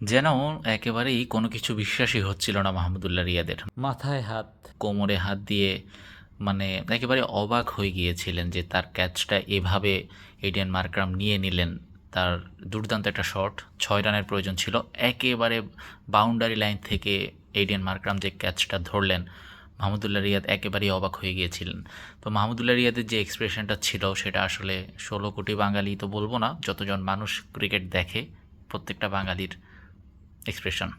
যেন একেবারেই কোনো কিছু বিশ্বাসই হচ্ছিল না মাহমুদুল্লাহ রিয়াদের। মাথায় হাত। কোমরে হাত দিয়ে মানে একেবারে অবাক হয়ে গিয়েছিলেন যে তার ক্যাচটা এভাবে এডিয়ান মার্করাম নিয়ে নিলেন। তার দুর্দান্ত একটা শট ছয় রানের প্রয়োজন ছিল। একেবারে বাউন্ডারি লাইন থেকে এডিয়ান মার্করাম যে ক্যাচটা ধরলেন মাহমুদুল্লাহ রিয়াদ একেবারেই অবাক হয়ে গিয়েছিলেন। তো মাহমুদুল্লাহ রিয়াদের যে এক্সপ্রেশনটা ছিল সেটা আসলে ষোলো কোটি বাঙালি তো বলব না যতজন মানুষ ক্রিকেট দেখে প্রত্যেকটা বাঙালির expression.